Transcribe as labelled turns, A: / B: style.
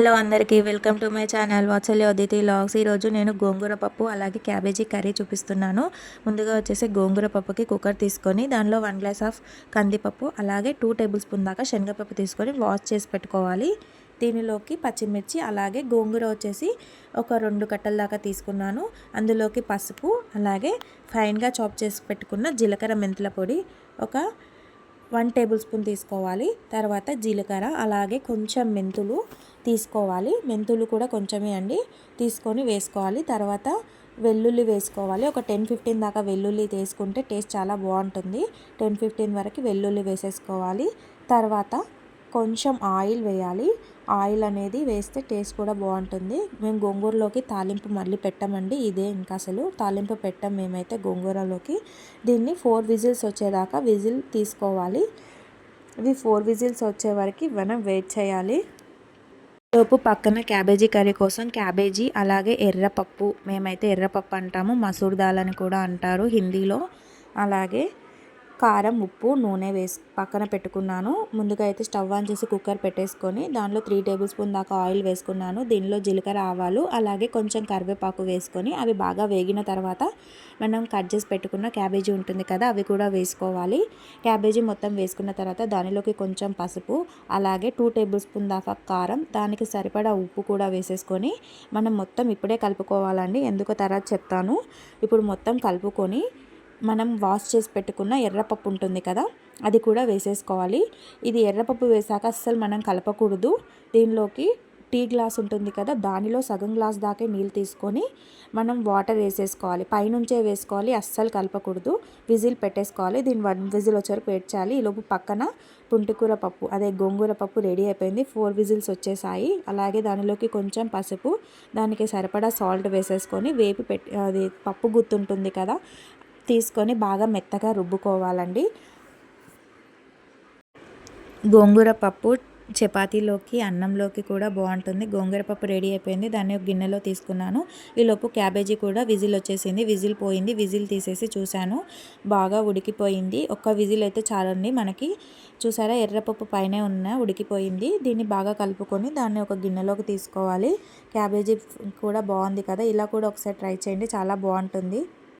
A: Hello అందరికీ welcome to my channel Vatsalya Aditi vlogs. ఈరోజు నేను గోంగూర పప్పు అలాగే క్యాబేజీ కర్రీ చూపిస్తున్నాను. ముందుగా వచ్చేసి గోంగూర పప్పుకి కుక్కర్ తీసుకొని దానిలో వన్ గ్లాస్ ఆఫ్ కందిపప్పు అలాగే టూ టేబుల్ స్పూన్ దాకా శనగపప్పు తీసుకొని వాష్ చేసి పెట్టుకోవాలి. దీనిలోకి పచ్చిమిర్చి అలాగే గోంగూర వచ్చేసి ఒక రెండు కట్టల దాకా తీసుకున్నాను. అందులోకి పసుపు అలాగే ఫైన్గా చాప్ చేసి పెట్టుకున్న జీలకర్ర మెంతుల పొడి ఒక వన్ టేబుల్ స్పూన్ తీసుకోవాలి. తర్వాత జీలకర్ర అలాగే కొంచెం మెంతులు తీసుకోవాలి. మెంతులు కూడా కొంచెమే అండి. తీసుకొని వేసుకోవాలి. తర్వాత వెల్లుల్లి వేసుకోవాలి. ఒక టెన్ ఫిఫ్టీన్ దాకా వెల్లుల్లి తీసుకుంటే టేస్ట్ చాలా బాగుంటుంది. టెన్ ఫిఫ్టీన్ వరకు వెల్లుల్లి వేసేసుకోవాలి. తర్వాత కొంచెం ఆయిల్ వేయాలి. ఆయిల్ అనేది వేస్తే టేస్ట్ కూడా బాగుంటుంది. మేము గోంగూరలోకి తాలింపు మళ్ళీ పెట్టమండి. ఇదే ఇంకా అసలు తాలింపు పెట్టం మేమైతే గోంగూరలోకి. దీన్ని ఫోర్ విజిల్స్ వచ్చేదాకా విజిల్ తీసుకోవాలి. ఇవి ఫోర్ విజిల్స్ వచ్చే వరకు మనం వెయిట్ చేయాలి. లోపు పక్కన క్యాబేజీ కర్రీ కోసం క్యాబేజీ అలాగే ఎర్రపప్పు మేమైతే ఎర్రపప్పు అంటాము. మసూర్ దాల్ అని కూడా అంటారు హిందీలో. అలాగే కారం ఉప్పు నూనె వేసి పక్కన పెట్టుకున్నాను. ముందుగా అయితే స్టవ్ ఆన్ చేసి కుక్కర్ పెట్టేసుకొని దానిలో త్రీ టేబుల్ స్పూన్ దాకా ఆయిల్ వేసుకున్నాను. దీనిలో జీలకర్ర ఆవాలు అలాగే కొంచెం కరివేపాకు వేసుకొని అవి బాగా వేగిన తర్వాత మనం కట్ చేసి పెట్టుకున్న క్యాబేజీ ఉంటుంది కదా అవి కూడా వేసుకోవాలి. క్యాబేజీ మొత్తం వేసుకున్న తర్వాత దానిలోకి కొంచెం పసుపు అలాగే టూ టేబుల్ స్పూన్ దాకా కారం దానికి సరిపడా ఉప్పు కూడా వేసేసుకొని మనం మొత్తం ఇప్పుడే కలుపుకోవాలండి. ఎందుకో తర్వాత చెప్తాను. ఇప్పుడు మొత్తం కలుపుకొని మనం వాష్ చేసి పెట్టుకున్న ఎర్రపప్పు ఉంటుంది కదా అది కూడా వేసేసుకోవాలి. ఇది ఎర్రపప్పు వేసాక అస్సలు మనం కలపకూడదు. దీనిలోకి టీ గ్లాస్ ఉంటుంది కదా దానిలో సగం గ్లాస్ దాకే నీళ్ళు తీసుకొని మనం వాటర్ వేసేసుకోవాలి. పైనుంచే వేసుకోవాలి అస్సలు కలపకూడదు. విజిల్ పెట్టేసుకోవాలి. దీని వన్ విజిల్ వచ్చేవరకు పేర్చాలి చేయాలి. ఈలోపు పక్కన పుంటికూర పప్పు అదే గోంగూర పప్పు రెడీ అయిపోయింది. ఫోర్ విజిల్స్ వచ్చేసాయి. అలాగే దానిలోకి కొంచెం పసుపు దానికి సరిపడా సాల్ట్ వేసేసుకొని వేపి పెట్టి అది పప్పు గుర్తుంటుంది కదా తీసుకొని బాగా మెత్తగా రుబ్బుకోవాలండి. గోంగూర పప్పు చపాతీలోకి అన్నంలోకి కూడా బాగుంటుంది. గోంగూర పప్పు రెడీ అయిపోయింది. దాన్ని ఒక గిన్నెలో తీసుకున్నాను. ఈలోపు క్యాబేజీ కూడా విజిల్ వచ్చేసింది. విజిల్ పోయింది. విజిల్ తీసేసి చూశాను. బాగా ఉడికిపోయింది. ఒక్క విజిల్ అయితే చాలండి మనకి. చూసారా? ఎర్రపప్పు పైనే ఉన్న ఉడికిపోయింది. దీన్ని బాగా కలుపుకొని దాన్ని ఒక గిన్నెలోకి తీసుకోవాలి. క్యాబేజీ కూడా బాగుంది కదా? ఇలా కూడా ఒకసారి ట్రై చేయండి. చాలా బాగుంటుంది.